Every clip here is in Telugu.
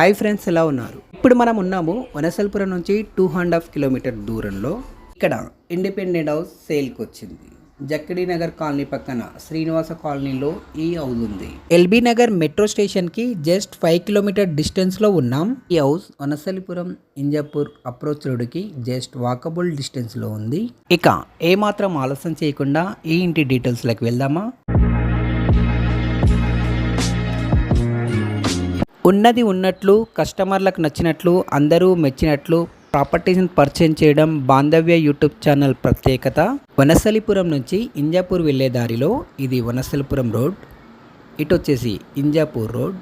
హాయ్ ఫ్రెండ్స్ ఎలా ఉన్నారు? ఇప్పుడు మనం ఉన్నాము వనసల్పురం నుంచి టూ అండ్ హాఫ్ కిలోమీటర్ దూరంలో. ఇక్కడ ఇండిపెండెంట్ హౌస్ సేల్కి వచ్చింది. జక్కడి నగర్ కాలనీ పక్కన శ్రీనివాస కాలనీలో ఈ హౌస్ ఉంది. ఎల్బీ నగర్ మెట్రో స్టేషన్కి జస్ట్ ఫైవ్ కిలోమీటర్ డిస్టెన్స్లో ఉన్నాం. ఈ హౌస్ వనసలిపురం ఇంజాపూర్ అప్రోచ్ రోడ్కి జస్ట్ వాకబుల్ డిస్టెన్స్లో ఉంది. ఇక ఏమాత్రం ఆలస్యం చేయకుండా ఈ ఇంటి డీటెయిల్స్లోకి వెళ్దామా? ఉన్నది ఉన్నట్లు కస్టమర్లకు నచ్చినట్లు అందరూ మెచ్చినట్లు ప్రాపర్టీస్ని పర్చేజ్ చేయడం బాంధవ్య యూట్యూబ్ ఛానల్ ప్రత్యేకత. వనసలిపురం నుంచి ఇంజాపూర్ వెళ్ళే దారిలో ఇది వనసలిపురం రోడ్. ఇటు వచ్చేసి ఇంజాపూర్ రోడ్.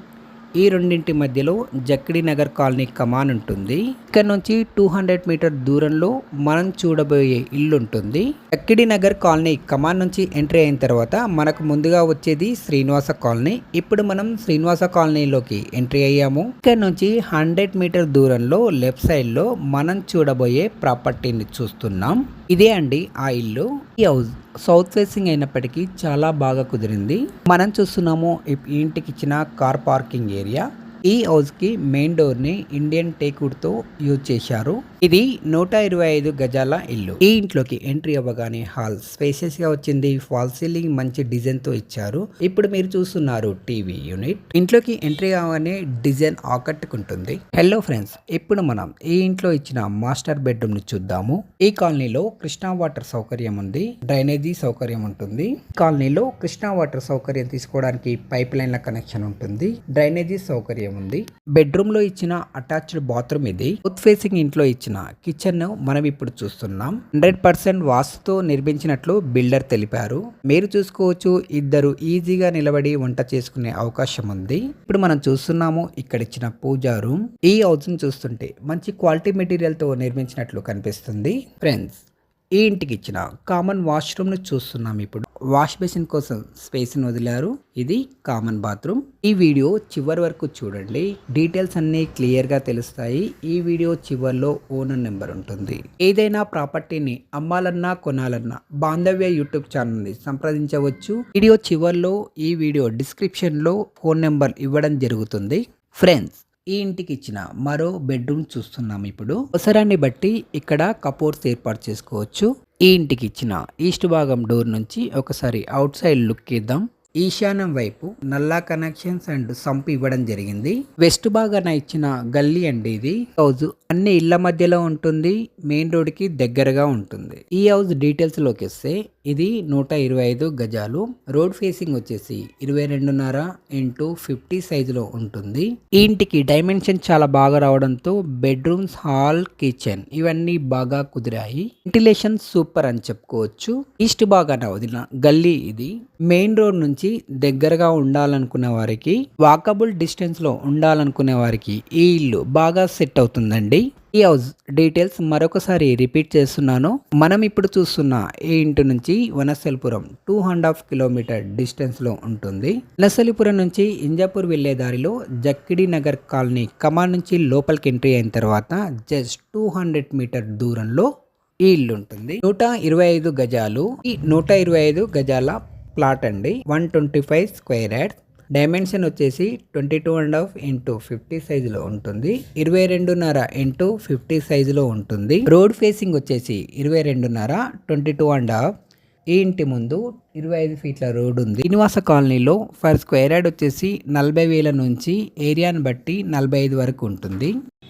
ఈ రెండింటి మధ్యలో జక్కడి నగర్ కాలనీ కమాన్ ఉంటుంది. ఇక్కడ నుంచి టూ హండ్రెడ్ మీటర్ దూరంలో మనం చూడబోయే ఇల్లు ఉంటుంది. జక్కడి నగర్ కాలనీ కమాన్ నుంచి ఎంట్రీ అయిన తర్వాత మనకు ముందుగా వచ్చేది శ్రీనివాస కాలనీ. ఇప్పుడు మనం శ్రీనివాస కాలనీలోకి ఎంట్రీ అయ్యాము. ఇక్కడ నుంచి హండ్రెడ్ మీటర్ దూరంలో లెఫ్ట్ సైడ్లో మనం చూడబోయే ప్రాపర్టీని చూస్తున్నాం. ఇదే అండి ఆ ఇల్లు. ఈ హౌస్ సౌత్ ఫేసింగ్ అయినప్పటికీ చాలా బాగా కుదిరింది. మనం చూస్తున్నాము ఇంటికి ఇచ్చిన కార్ పార్కింగ్ ఏరియా. ఈ హౌస్కి మెయిన్ డోర్ని ఇండియన్ టేక్వుడ్తో యూజ్ చేశారు. ఇది నూట ఇరవై ఐదు గజాల ఇల్లు. ఈ ఇంట్లోకి ఎంట్రీ అవ్వగానే హాల్ స్పేసియస్గా వచ్చింది. ఫాల్ సీలింగ్ మంచి డిజైన్తో ఇచ్చారు. ఇప్పుడు మీరు చూస్తున్నారు టీవీ యూనిట్. ఇంట్లోకి ఎంట్రీ అవ్వగానే డిజైన్ ఆకట్టుకుంటుంది. హలో ఫ్రెండ్స్ ఇప్పుడు మనం ఈ ఇంట్లో ఇచ్చిన మాస్టర్ బెడ్రూమ్ని చూద్దాము. ఈ కాలనీలో కృష్ణా వాటర్ సౌకర్యం ఉంది. డ్రైనేజీ సౌకర్యం ఉంటుంది. కాలనీలో కృష్ణా వాటర్ సౌకర్యం తీసుకోవడానికి పైప్ లైన్ల కనెక్షన్ ఉంటుంది. డ్రైనేజీ సౌకర్యం ఉంది. బెడ్రూమ్లో ఇచ్చిన అటాచ్డ్ బాత్రూమ్ ఇది. సౌత్ ఫేసింగ్ ఇంట్లో ఇచ్చిన కిచెన్ మనం ఇప్పుడు చూస్తున్నాం. హండ్రెడ్ పర్సెంట్ వాస్తుతో నిర్మించినట్లు బిల్డర్ తెలిపారు. మీరు చూసుకోవచ్చు ఇద్దరు ఈజీగా నిలబడి వంట చేసుకునే అవకాశం ఉంది. ఇప్పుడు మనం చూస్తున్నాము ఇక్కడ ఇచ్చిన పూజా రూమ్. ఈ హౌస్ని చూస్తుంటే మంచి క్వాలిటీ మెటీరియల్తో నిర్మించినట్లు కనిపిస్తుంది. ఫ్రెండ్స్ ఈ ఇంటికి ఇచ్చిన కామన్ వాష్రూమ్ను చూస్తున్నాం ఇప్పుడు. వాష్ బేసిన్ కోసం స్పేస్ని వదిలారు. ఇది కామన్ బాత్రూమ్. ఈ వీడియో చివరి వరకు చూడండి. డీటెయిల్స్ అన్ని క్లియర్గా తెలుస్తాయి. ఈ వీడియో చివర్లో ఓనర్ నెంబర్ ఉంటుంది. ఏదైనా ప్రాపర్టీని అమ్మాలన్నా కొనాలన్నా బాంధవ్య యూట్యూబ్ ఛానల్ని సంప్రదించవచ్చు. వీడియో చివర్లో ఈ వీడియో డిస్క్రిప్షన్లో ఫోన్ నెంబర్ ఇవ్వడం జరుగుతుంది. ఫ్రెండ్స్ ఈ ఇంటికి ఇచ్చిన మరో బెడ్రూమ్ చూస్తున్నాం ఇప్పుడు. అవసరాన్ని బట్టి ఇక్కడ కపోర్స్ ఏర్పాటు చేసుకోవచ్చు. ఈ ఇంటికి ఇచ్చిన ఈస్ట్ భాగం డోర్ నుంచి ఒకసారి అవుట్ సైడ్ లుక్ ఇద్దాం. ఈశాన్యం వైపు నల్లా కనెక్షన్స్ అండ్ సంప్ ఇవ్వడం జరిగింది. వెస్ట్ భాగాన ఇచ్చిన గల్లీ అండి ఇది. హౌస్ అన్ని ఇళ్ళ మధ్యలో ఉంటుంది. మెయిన్ రోడ్కి దగ్గరగా ఉంటుంది. ఈ హౌస్ డీటెయిల్స్లోకి వస్తే ఇది నూట ఇరవై ఐదు గజాలు. రోడ్ ఫేసింగ్ వచ్చేసి ఇరవై రెండున్నర ఇంటూ ఫిఫ్టీ సైజులో ఉంటుంది. ఈ ఇంటికి డైమెన్షన్ చాలా బాగా రావడంతో బెడ్రూమ్స్ హాల్ కిచెన్ ఇవన్నీ బాగా కుదిరాయి. వెంటిలేషన్ సూపర్ అని చెప్పుకోవచ్చు. ఈస్ట్ బాగా వదిలిన గల్లీ ఇది. మెయిన్ రోడ్ నుంచి దగ్గరగా ఉండాలనుకునే వారికి వాకబుల్ డిస్టెన్స్లో ఉండాలనుకునే వారికి ఈ ఇల్లు బాగా సెట్ అవుతుందండి. ఈ హౌస్ డీటెయిల్స్ మరొకసారి రిపీట్ చేస్తున్నాను. మనం ఇప్పుడు చూస్తున్న ఈ ఇంటి నుంచి Vanasthalipuram two and half kilometre డిస్టెన్స్లో ఉంటుంది. వనసలిపురం నుంచి ఇంజాపూర్ వెళ్ళే దారిలో జక్కిడి నగర్ కాలనీ కమాన్ నుంచి లోపలికి ఎంట్రీ అయిన తర్వాత జస్ట్ టూ హండ్రెడ్ మీటర్ దూరంలో ఈ ఇల్లు ఉంటుంది. నూట ఇరవై ఐదు గజాలు ఈ నూట ఇరవై ఐదు గజాల ప్లాట్ అండి. One twenty five square yards dimension వచ్చేసి twenty two and half into fifty సైజులో ఉంటుంది. ఇరవై రెండున్నర ఇంటూ ఫిఫ్టీ సైజులో ఉంటుంది. రోడ్ ఫేసింగ్ వచ్చేసి ఇరవై రెండున్నర ట్వంటీ టూ అండ్ హాఫ్ ఈ ఇంటి ముందు ఇరవై ఐదు ఫీట్ల రోడ్ ఉంది. శ్రీనివాస కాలనీలో ఫర్ స్క్వేర్ యార్డ్ వచ్చేసి నలభై వేల నుంచి ఏరియాని బట్టి నలభై ఐదు వరకు ఉంటుంది.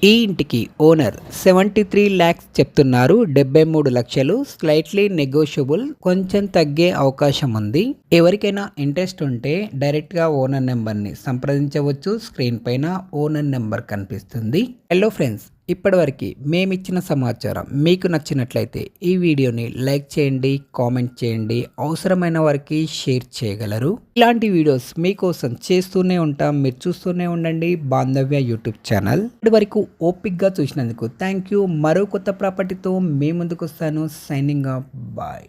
ఈ ఇంటికి ఓనర్ సెవెంటీ త్రీ ల్యాక్స్ చెప్తున్నారు. డెబ్బై మూడు లక్షలు స్లైట్లీ నెగోషియబుల్ కొంచెం తగ్గే అవకాశం ఉంది. ఎవరికైనా ఇంట్రెస్ట్ ఉంటే డైరెక్ట్గా ఓనర్ నెంబర్ని సంప్రదించవచ్చు. స్క్రీన్ పైన ఓనర్ నెంబర్ కనిపిస్తుంది. హలో ఫ్రెండ్స్ ఇప్పటివరకు మేమిచ్చిన సమాచారం మీకు నచ్చినట్లయితే ఈ వీడియోని లైక్ చేయండి కామెంట్ చేయండి అవసరమైన వారికి షేర్ చేయగలరు. ఇలాంటి వీడియోస్ మీకోసం చేస్తూనే ఉంటాం. మీరు చూస్తూనే ఉండండి బాంధవ్య యూట్యూబ్ ఛానల్. ఇప్పటి వరకు ఓపిక్గా చూసినందుకు థ్యాంక్ యూ. మరో కొత్త ప్రాపర్టీతో మీ ముందుకు వస్తాను సైనింగ్ ఆఫ్. బాయ్.